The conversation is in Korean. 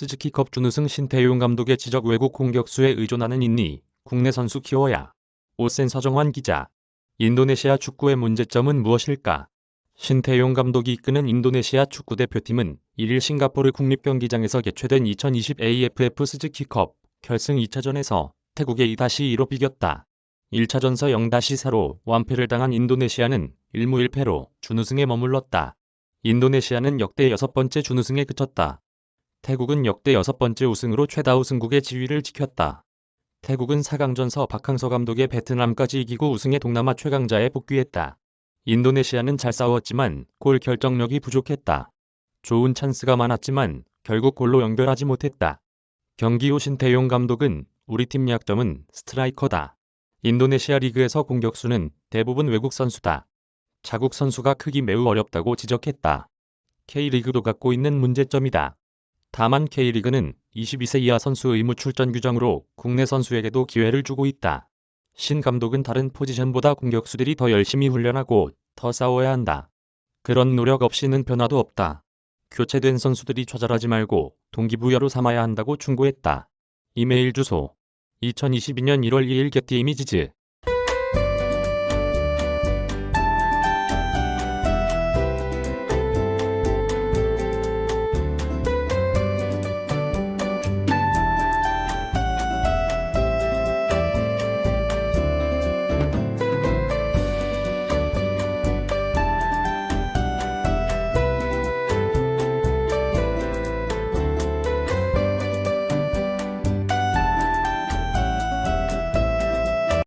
스즈키 컵 준우승 신태용 감독의 지적 외국 공격수에 의존하는 인니, 국내 선수 키워야. 오센 서정환 기자. 인도네시아 축구의 문제점은 무엇일까? 신태용 감독이 이끄는 인도네시아 축구대표팀은 1일 싱가포르 국립경기장에서 개최된 2020 AFF 스즈키컵 결승 2차전에서 태국에 2-2로 비겼다. 1차전서 0-4로 완패를 당한 인도네시아는 1무 1패로 준우승에 머물렀다. 인도네시아는 역대 여섯 번째 준우승에 그쳤다. 태국은 역대 여섯 번째 우승으로 최다 우승국의 지위를 지켰다. 태국은 4강전서 박항서 감독의 베트남까지 이기고 우승의 동남아 최강자에 복귀했다. 인도네시아는 잘 싸웠지만 골 결정력이 부족했다. 좋은 찬스가 많았지만 결국 골로 연결하지 못했다. 경기 후 신태용 감독은 우리 팀 약점은 스트라이커다. 인도네시아 리그에서 공격수는 대부분 외국 선수다. 자국 선수가 크기 매우 어렵다고 지적했다. K리그도 갖고 있는 문제점이다. 다만 K리그는 22세 이하 선수 의무 출전 규정으로 국내 선수에게도 기회를 주고 있다. 신 감독은 다른 포지션보다 공격수들이 더 열심히 훈련하고 더 싸워야 한다. 그런 노력 없이는 변화도 없다. 교체된 선수들이 좌절하지 말고 동기부여로 삼아야 한다고 충고했다. 이메일 주소 2022년 1월 2일 getty 이미지즈